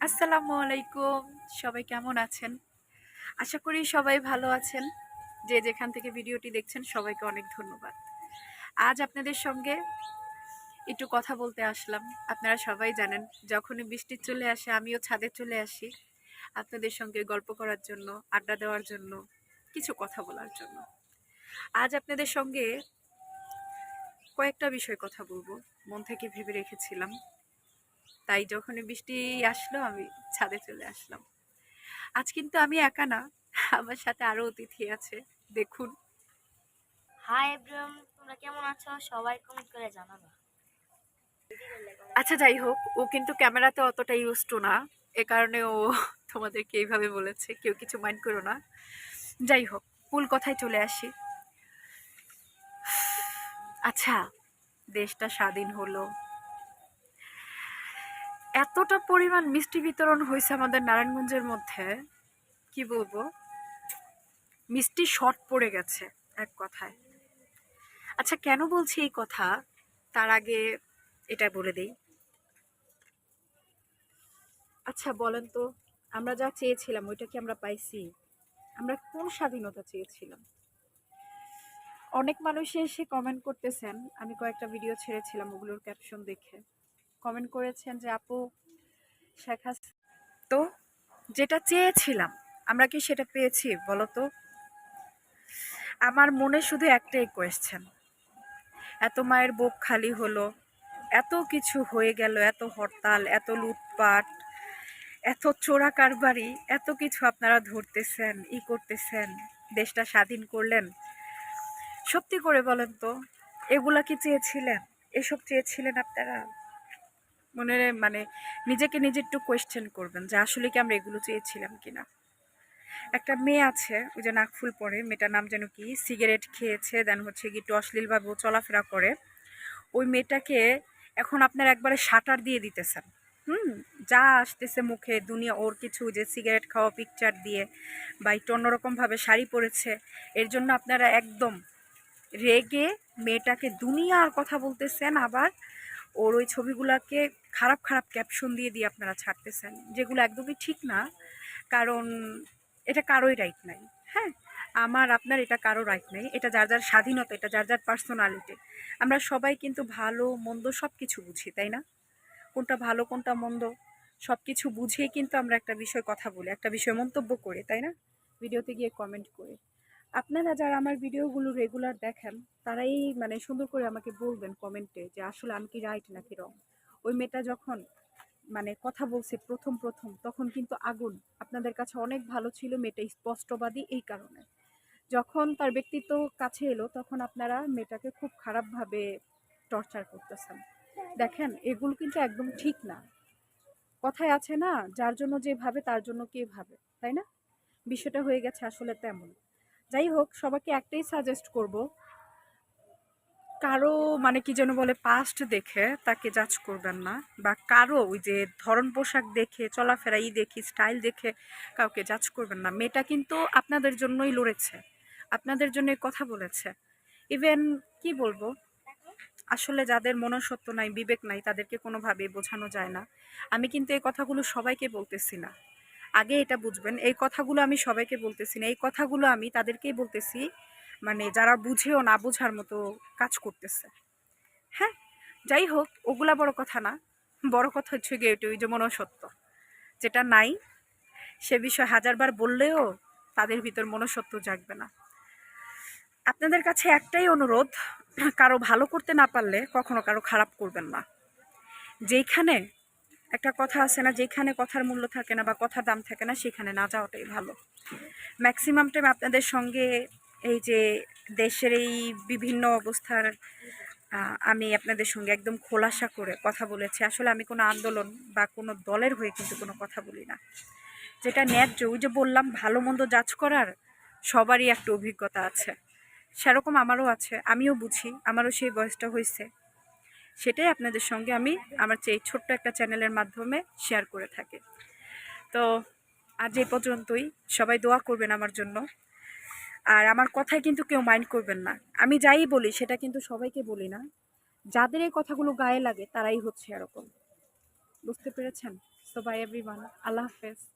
আসসালামু আলাইকুম। সবাই কেমন আছেন? আশা করি সবাই ভালো আছেন। যে যেখান থেকে ভিডিওটি দেখছেন, সবাইকে অনেক ধন্যবাদ। আজ আপনাদের সঙ্গে একটু কথা বলতে আসলাম। আপনারা সবাই জানেন, যখনই বৃষ্টি চলে আসে, আমিও ছাদে চলে আসি। আপনাদের সঙ্গে গল্প করার জন্য, আড্ডা দেওয়ার জন্য, কিছু কথা বলার জন্য। আজ আপনাদের সঙ্গে কয়েকটা বিষয় কথা বলব। মন থেকে ভেবে রেখেছিলাম। তাই যখনই বৃষ্টি আসলো আমি ছাদে চলে আসলাম। আজ কিন্তু আমি একা না আমার সাথে আরও অতিথি আছে দেখুন। হাই এভরিওয়ান তোমরা কেমন আছো? সবাই কমেন্ট করে জানাবা আচ্ছা যাই হোক ও কিন্তু ক্যামেরাতে অতটা ইউজ টু না এ কারণে ও তোমাদেরকে এইভাবে বলেছে কেউ কিছু মাইন্ড করো না। যাই হোক মূল কথায় চলে আসি। আচ্ছা দেশটা স্বাধীন হলো এতটা পরিমাণ মিষ্টি বিতরণ হয়েছে আমাদের নারায়ণগঞ্জের মধ্যে, কি বলব? মিষ্টি শর্ট পড়ে গেছে এক কথায়। আচ্ছা কেন বলছি এই কথা? তার আগে এটা বলে দেই। আচ্ছা বলেন তো, আমরা যা চেয়েছিলাম, ওইটা কি আমরা পাইছি? আমরা কোন স্বাধীনতা চেয়েছিলাম? অনেক মানুষ এসে কমেন্ট করতেছেন, আমি কয়েকটা ভিডিও ছেড়েছিলাম ওগুলোর ক্যাপশন দেখে। কমেন্ট করেছেন যে, আপু, শেখ তো যেটা চেয়েছিলাম, আমরা কি সেটা পেয়েছি বলো তো আমার মনে শুধু একটাই কোয়েশ্চেন এত মায়ের বুক খালি হলো, এত কিছু হয়ে গেল, এত হরতাল, এত লুটপাট, এত চোরা কারবারি, এত কিছু আপনারা ধরতেছেন, ই করতেছেন, দেশটা স্বাধীন করলেন। সত্যি করে বলেন তো, এগুলা কি চেয়েছিলেন? এসব চেয়েছিলেন আপনারা? মনে মানে নিজেকে নিজে একটু কোয়েশ্চেন করবেন যে আসলে কি আমরা এগুলো চেয়েছিলাম কিনা? একটা মেয়ে আছে, ওই যে নাকফুল পরে, মেয়েটার নাম যেন কি? সিগারেট খেয়েছে দেন হচ্ছে কি একটু অশ্লীলভাবে চলাফেরা করে। ওই মেয়েটাকে এখন আপনার একবারে শাটার দিয়ে দিতেছেন। হুম? যা আসতেছে মুখে, দুনিয়া, ওর কিছু যে সিগারেট খাওয়া পিকচার দিয়ে বা একটু অন্যরকমভাবে শাড়ি পরেছে, এর জন্য আপনারা একদম রেগে মেয়েটাকে দুনিয়ার কথা বলতেছেন, আবার ওর ওই ছবিগুলোকে খারাপ খারাপ ক্যাপশন দিয়ে দিয়ে আপনারা ছাড়তেছেন, যেগুলো একদমই ঠিক না। কারণ এটা কারোই রাইট নাই হ্যাঁ? আমার, আপনার এটা কারও রাইট নেই। এটা যার যার স্বাধীনতা, এটা যার যার পার্সোনালিটি আমরা সবাই কিন্তু ভালো, মন্দ সব কিছু বুঝি, তাই না? কোনটা ভালো, কোনটা মন্দ সব কিছু বুঝেই কিন্তু আমরা একটা বিষয় কথা বলি, একটা বিষয় মন্তব্য করি, তাই না? ভিডিওতে গিয়ে কমেন্ট করি। আপনারা যারা আমার ভিডিওগুলো রেগুলার দেখেন, তারাই মানে সুন্দর করে আমাকে বলবেন কমেন্টে যে আসলে আমি কি রাইট নাকি রং ওই মেয়েটা যখন মানে কথা বলছে প্রথম প্রথম, তখন কিন্তু আগুন আপনাদের কাছে অনেক ভালো ছিল, মেয়েটা স্পষ্টবাদী এই কারণে। যখন তার ব্যক্তিত্ব কাছে এলো, তখন আপনারা মেয়েটাকে খুব খারাপভাবে টর্চার করতেছেন। দেখেন, এগুলো কিন্তু একদম ঠিক না। কথায় আছে না, যার জন্য যে ভাবে, তার জন্য কে ভাবে, তাই না? বিষয়টা হয়ে গেছে আসলে তেমন। যাই হোক, সবাইকে একটাই সাজেস্ট করব কারও মানে কি যেন বলে পাস্ট দেখে তাকে জাজ করবেন না বা কারও ওই যে ধরন পোশাক দেখে, চলাফেরা ই দেখি স্টাইল দেখে কাউকে জাজ করবেন না। মেয়েটা কিন্তু আপনাদের জন্যই লড়েছে, আপনাদের জন্য কথা বলেছে। ইভেন কি বলব, আসলে যাদের মনসত্ব নাই, বিবেক নাই, তাদেরকে কোনোভাবেই বোঝানো যায় না। আমি কিন্তু এই কথাগুলো সবাইকে বলতেছি না। আগে এটা বুঝবেন, এই কথাগুলো আমি সবাইকে বলতেছি না, এই কথাগুলো আমি তাদেরকেই বলতেছি মানে যারা বুঝেও না বোঝার মতো কাজ করতেছে। হ্যাঁ যাই হোক, ওগুলা বড় কথা না। বড় কথা হচ্ছে গিয়ে এটি ওই যে মনসত্ব যেটা নাই, সে বিষয়ে হাজারবার বললেও তাদের ভিতর মনসত্ব জাগবে না। আপনাদের কাছে একটাই অনুরোধ, কারও ভালো করতে না পারলে কখনো কারও খারাপ করবেন না। যেইখানে একটা কথা আছে না যেখানে কথার মূল্য থাকে না বা কথার দাম থাকে না, সেখানে না যাওয়াটাই ভালো। ম্যাক্সিমাম টাইম আপনাদের সঙ্গে এই যে দেশের এই বিভিন্ন অবস্থার আমি আপনাদের সঙ্গে একদম খোলাসা করে কথা বলেছি। আসলে আমি কোনো আন্দোলন বা কোনো দলের হয়ে কিন্তু কোনো কথা বলি না। যেটা ন্যায্য, ওই যে বললাম, ভালো মন্দ জাজ করার সবারই একটা অভিজ্ঞতা আছে। সেরকম আমারও আছে, আমিও বুঝি, আমারও সেই বয়সটা হয়েছে সেটাই আপনাদের সঙ্গে আমি আমার এই ছোট্ট একটা চ্যানেলের মাধ্যমে শেয়ার করে থাকি। তো আজ এই পর্যন্তই। সবাই দোয়া করবেন আমার জন্য। আর আমার কথায় কিন্তু কেউ মাইন্ড করবেন না। আমি যাই বলি, সেটা কিন্তু সবাইকে বলি না। যাদের এই কথাগুলো গায়ে লাগে, তারাই হচ্ছে এরকম। বুঝতে পেরেছেন? সো বাই এভরিওয়ান আল্লাহ হাফেজ।